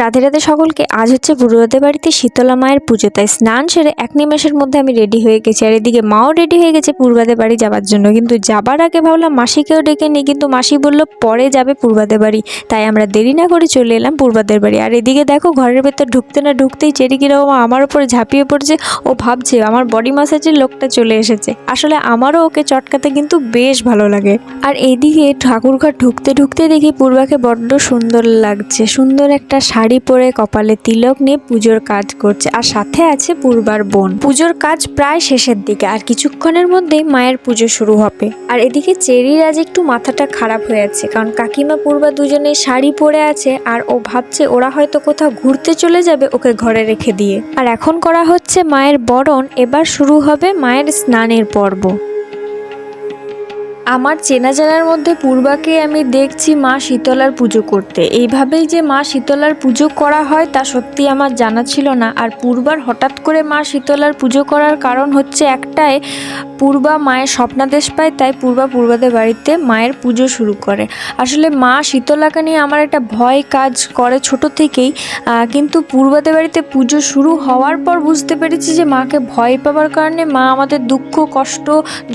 রাধে রাধে সকলকে, আজ হচ্ছে বুড়োদের বাড়িতে শীতলা মায়ের পুজো, তাই স্নান সেরে এক নিমেষের মধ্যে আমি রেডি হয়ে গেছি। আর এদিকে মাও রেডি হয়ে গেছে পূর্বাদের বাড়ি যাওয়ার জন্য। কিন্তু যাবার আগে ভাবলাম মাসিকেও ডেকে নিই, কিন্তু মাসি বলল পরে যাবে পূর্বাদের বাড়ি, তাই আমরা দেরি না করে চলে এলাম পূর্বাদের বাড়ি। আর এদিকে দেখো ঘরের ভেতর ঢুকতে না ঢুকতেই চেরি কীরকম আমার উপরে ঝাঁপিয়ে পড়ছে। ও ভাবছে আমার বডি মাসাজের লোকটা চলে এসেছে। আসলে আমারও ওকে চটকাতে কিন্তু বেশ ভালো লাগে। আর এইদিকে ঠাকুরঘর ঢুকতে ঢুকতে দেখি পূর্বাকে বড্ড সুন্দর লাগছে, সুন্দর একটা পরে কপালে তিলক নিয়ে পুজোর কাজ করছে আর সাথে আছে পূর্বার বোন। পুজোর কাজ প্রায় শেষের দিকে আর কিছুক্ষণের মধ্যেই মায়ের পুজো শুরু হবে। আর এদিকে চেরির আজ একটু মাথাটা খারাপ হয়ে আছে কারণ কাকিমা পূর্বা দুজনে শাড়ি পরে আছে আর ও ভাবছে ওরা হয়তো কোথাও ঘুরতে চলে যাবে ওকে ঘরে রেখে দিয়ে। আর এখন করা হচ্ছে মায়ের বরণ, এবার শুরু হবে মায়ের স্নানের পর্ব। আমার চেনা জানার মধ্যে পূর্বাকে আমি দেখছি মা শীতলার পুজো করতে। এইভাবেই যে মা শীতলার পুজো করা হয় তা সত্যি আমার জানা ছিল না। আর পূর্বার হঠাৎ করে মা শীতলার পুজো করার কারণ হচ্ছে একটাই, পূর্বা মায়ের স্বপ্নাদেশ পায়, তাই পূর্বা পূর্বাদের বাড়িতে মায়ের পুজো শুরু করে। আসলে মা শীতলাকে নিয়ে আমার একটা ভয় কাজ করে ছোট থেকেই কিন্তু পূর্বাদের বাড়িতে পুজো শুরু হওয়ার পর বুঝতে পেরেছি যে মাকে ভয় পাওয়ার কারণে মা আমাদের দুঃখ, কষ্ট,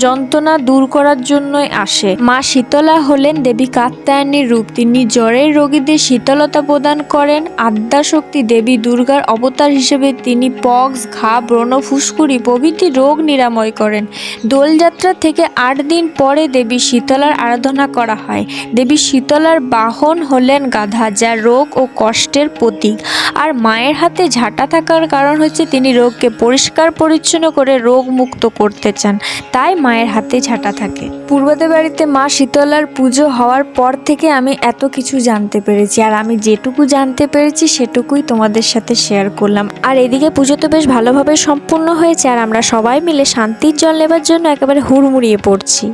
যন্ত্রণা দূর করার জন্যই আসে। মা শীতলা হলেন দেবী কাত্যায়নীর রূপ। তিনি জ্বরের রোগীদের শীতলতা প্রদান করেন। আদ্যাশক্তি দেবী দুর্গার অবতার হিসেবে তিনি পক্স ঘা, ব্রণ, ফুসকুড়ি প্রভৃতি রোগ নিরাময় করেন। দোলযাত্রা থেকে আট দিন পরে দেবী শীতলার আরাধনা করা হয়। দেবী শীতলার বাহন হলেন গাধা, যা রোগ ও কষ্টের প্রতীক। আর মায়ের হাতে ঝাঁটা থাকার কারণ হচ্ছে তিনি রোগকে পরিষ্কার পরিচ্ছন্ন করে রোগ মুক্ত করতে চান। তাই মায়ের হাতে ঝাঁটা থাকে। পূর্বদের বাড়িতে মা শীতলার পুজো হওয়ার পর থেকে আমি এত কিছু জানতে পেরেছি। আর আমি যেটুকু জানতে পেরেছি, সেটুকুই তোমাদের সাথে শেয়ার করলাম। আর এদিকে পুজো তো বেশ ভালোভাবে সম্পূর্ণ হয়েছে, আর আমরা সবাই মিলে শান্তির জল নেবার জন্য একেবারে হুড়মুড়িয়ে পড়ছি।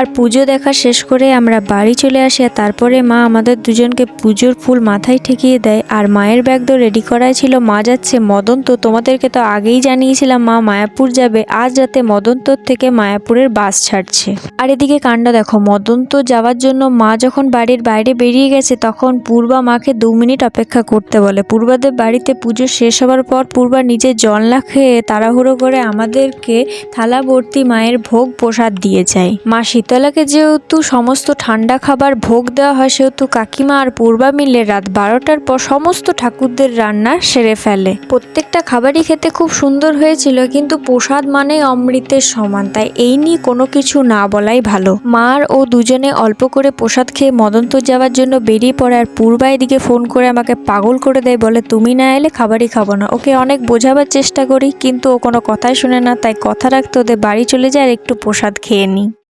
আর পুজো দেখা শেষ করে আমরা বাড়ি চলে আসি আর তারপরে মা আমাদের দুজনকে পুজোর ফুল মাথায় ঠেকিয়ে দেয়। আর মায়ের ব্যাগ তো রেডি করাই ছিল। মা যাচ্ছে মদন্ত তোমাদেরকে তো আগেই জানিয়েছিলাম মা মায়াপুর যাবে। আজ রাতে মদন্তর থেকে মায়াপুরের বাস ছাড়ছে। আর এদিকে কাণ্ড দেখো মদন্ত যাওয়ার জন্য মা যখন বাড়ির বাইরে বেরিয়ে গেছে, তখন পূর্বা মাকে দু মিনিট অপেক্ষা করতে বলে। পূর্বাদের বাড়িতে পুজো শেষ হওয়ার পর পূর্বা নিজে জল না খেয়ে তাড়াহুড়ো করে আমাদেরকে থালা ভর্তি মায়ের ভোগ প্রসাদ দিয়ে যায়। মা শীতলাকে যেহেতু সমস্ত ঠান্ডা খাবার ভোগ দেওয়া হয়, সেহেতু কাকিমা আর পূর্বা মিলে রাত বারোটার পর সমস্ত ঠাকুরদের রান্না সেরে ফেলে। প্রত্যেকটা খাবারই খেতে খুব সুন্দর হয়েছিল, কিন্তু প্রসাদ মানে অমৃতের সমান, তাই এই নিয়ে কোনো কিছু না বলাই ভালো। মার ও দুজনে অল্প করে প্রসাদ খেয়ে মদন্ত যাওয়ার জন্য বেরিয়ে পড়ে, আর পূর্বা এদিকে ফোন করে আমাকে পাগল করে দেয়, বলে, তুমি না এলে খাবারই খাব না। ওকে অনেক বোঝাবার চেষ্টা করি, কিন্তু ও কোনো কথাই শুনে না, তাই কথা রাখতে ওদের বাড়ি চলে যায় আর একটু প্রসাদ খেয়ে নিই।